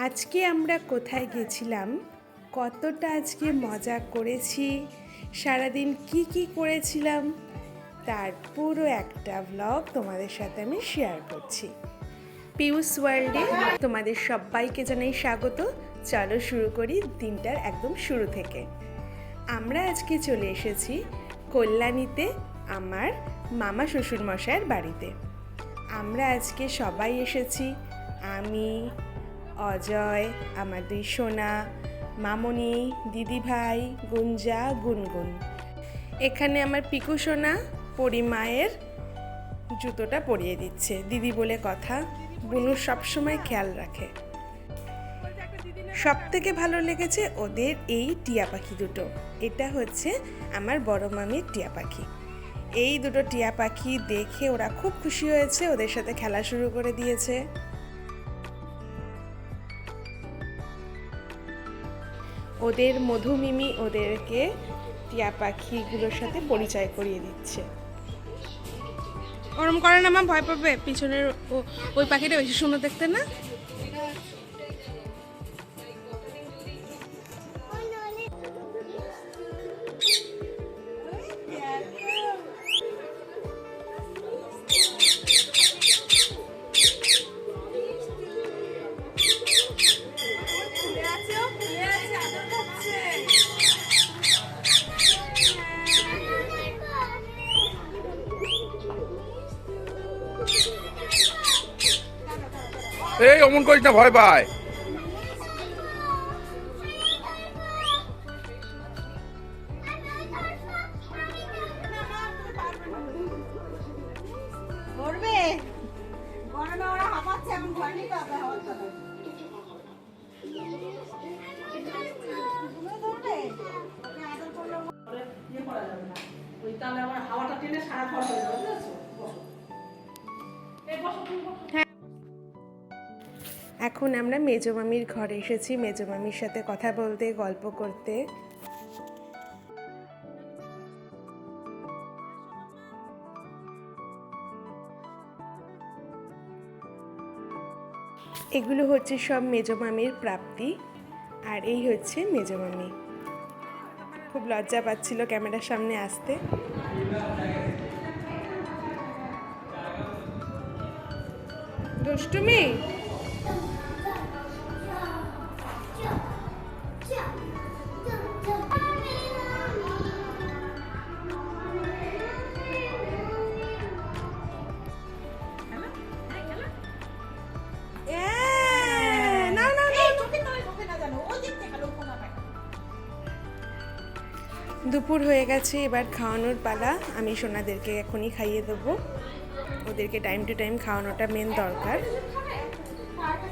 আজকে আমরা কোথায় গেছিলাম? কতটা আজকে মজা করেছি? সারাদিন কি কি করেছিলাম? তার পুরো একটা ব্লগ তোমাদের সাথে আমি শেয়ার করছি। পিউস ওয়ার্ল্ডে তোমাদের সবাইকে জানাই স্বাগত। চলো শুরু করি দিনটার একদম শুরু থেকে। আমরা আজকে চলে এসেছি কল্যাণীতে, আমার মামা শ্বশুর মশাইয়ের বাড়িতে। আমরা আজকে সবাই এসেছি, আমি অজয়, আমার দুই সোনা, মামনি, দিদিভাই, গুঞ্জা, গুনগুন। এখানে আমার পিকু সোনা পরিমায়ের জুতোটা পরিয়ে দিচ্ছে। দিদি বলে কথা, বুনু সবসময় খেয়াল রাখে। সব থেকে ভালো লেগেছে ওদের এই টিয়া পাখি দুটো। এটা হচ্ছে আমার বড় মামির টিয়া পাখি। এই দুটো টিয়া পাখি দেখে ওরা খুব খুশি হয়েছে, ওদের সাথে খেলা শুরু করে দিয়েছে। ওদের মধুমিমি ওদেরকে টিয়া পাখিগুলোর সাথে পরিচয় করিয়ে দিচ্ছে। ওরম করে না মা, ভয় পাবে। পিছনের ওই পাখিটা বেশি সুন্দর দেখতে না? এই অমন করিস না ভয় পায়। তাহলে আমার হাওয়াটা টেনে সারা ঘর হয়ে যাবে বুঝেছ বসো। এই বসো তুমি বসো। এখন আমরা মেজো মামির ঘরে এসেছি। মেজো মামির সাথে কথা বলতে, গল্প করতে। এগুলো হচ্ছে সব মেজো মামির প্রাপ্তি, আর এই হচ্ছে মেজো মামি। খুব লজ্জা পাচ্ছিল ক্যামেরার সামনে আসতে। দুষ্টুমি! দুপুর হয়ে গেছে, এবার খাওয়ানোর পালা। আমি সোনাদেরকে এখনই খাইয়ে দেবো। ওদেরকে টাইম টু টাইম খাওয়ানোটা মেন দরকার।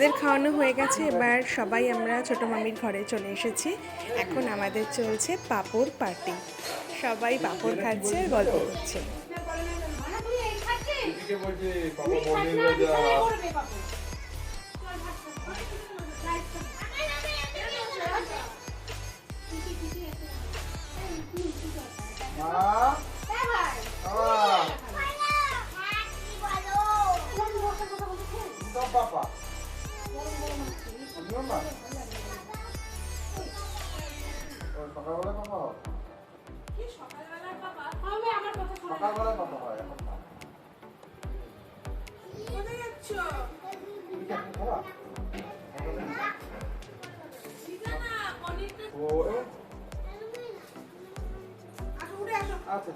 সোনাদের খাওয়ানো হয়ে গেছে। এবার সবাই আমরা ছোট মামির ঘরে চলে এসেছি। এখন আমাদের চলছে পাপড় পার্টি। সবাই পাপড় খাচ্ছে আর গল্প করছে। ও আচ্ছা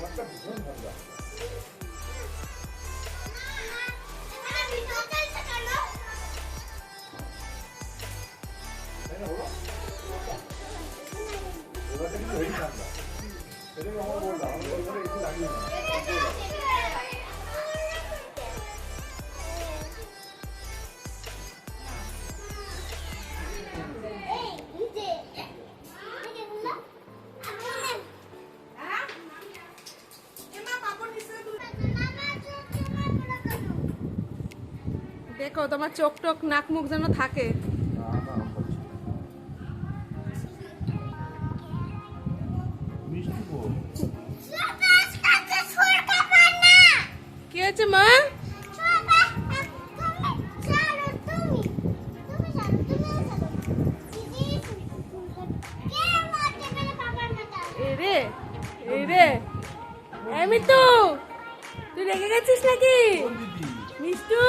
এই ঘরটা ভীষণ ঠান্ডা আমি দেখো, তোমার চোখ টোক নাক মুখ যেন থাকে। কি হয়েছে, মা? আমি তো তুই রেগে গেছিস নাকি? মিষ্টু?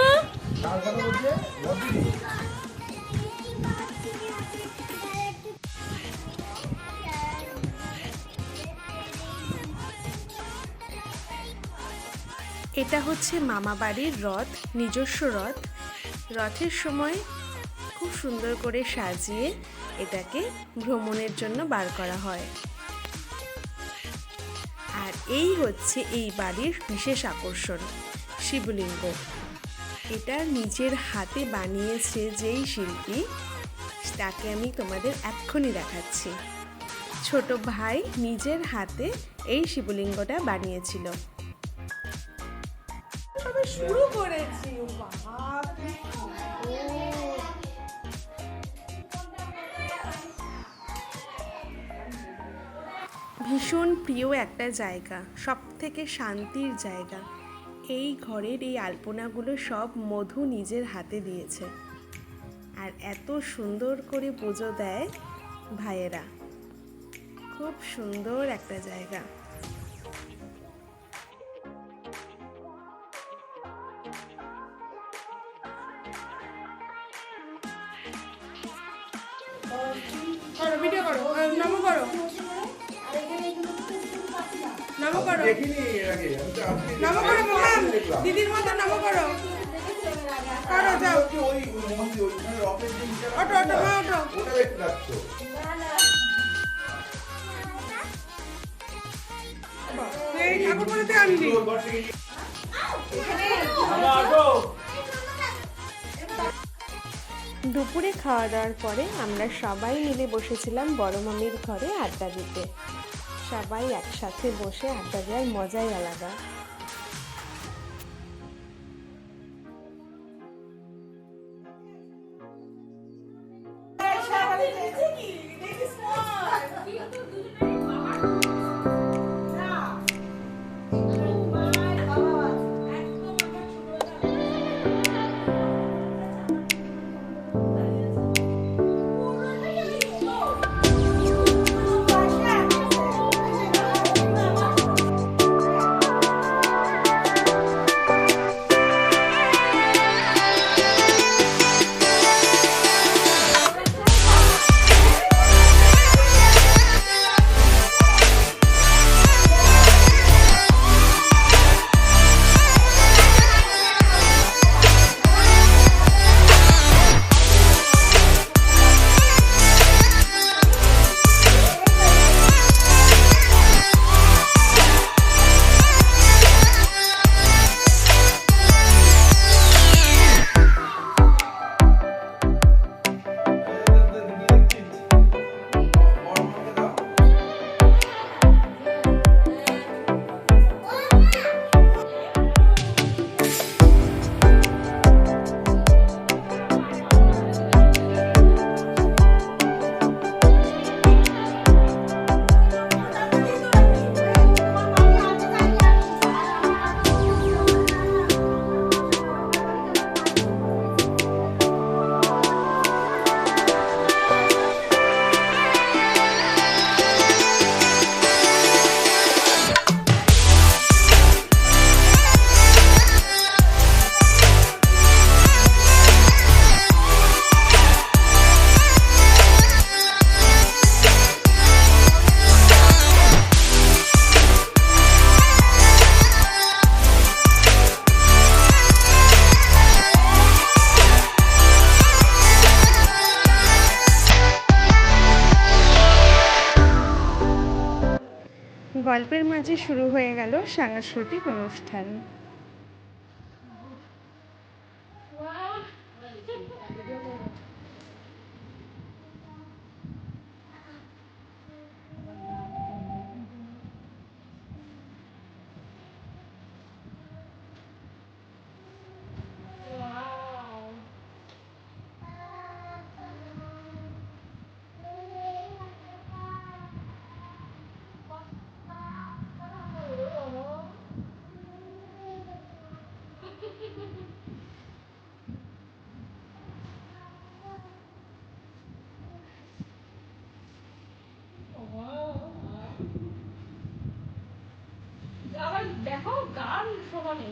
এটা হচ্ছে মামা বাড়ির রথ, নিজস্ব রথ। রথের সময় খুব সুন্দর করে সাজিয়ে এটাকে ভ্রমণের জন্য বার করা হয়। আর এই হচ্ছে এই বাড়ির বিশেষ আকর্ষণ, শিবলিঙ্গ। এটা নিজের হাতে বানিয়েছে যেই শিল্পী তাকে আমি তোমাদের এক্ষুনি দেখাচ্ছি। ছোট ভাই নিজের হাতে এই শিবলিঙ্গটা বানিয়েছিল। শুরু করেছি। ভীষণ প্রিয় একটা জায়গা সব থেকে শান্তির জায়গা। এই ঘরের এই আলপনাগুলো সব মধু নিজের হাতে দিয়েছে। আর এত সুন্দর করে পুজো দেয় ভাইয়েরা। খুব সুন্দর একটা জায়গা। করো ভিডিও করো আহ, করো। নমো করো। দেখিনি এর আগে আমি তো আজকে নমো করো। দিদির মতো করো। করো, যাও। ঘর থেকে নিয়ে- দুপুরে খাওয়া দাওয়ার পরে আমরা সবাই মিলে বসেছিলাম বড় মামির ঘরে আড্ডা দিতে। সবাই একসাথে বসে আড্ডা দেওয়ার মজাই আলাদা। মাঝে শুরু হয়ে গেল সাংস্কৃতিক অনুষ্ঠান। আবার দেখো গান সমানে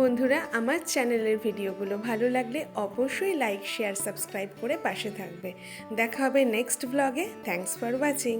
বন্ধুরা, আমার চ্যানেলের ভিডিওগুলো ভালো লাগলে অবশ্যই লাইক শেয়ার সাবস্ক্রাইব করে পাশে থাকবে। দেখা হবে নেক্সট ব্লগে থ্যাঙ্কস ফর ওয়াচিং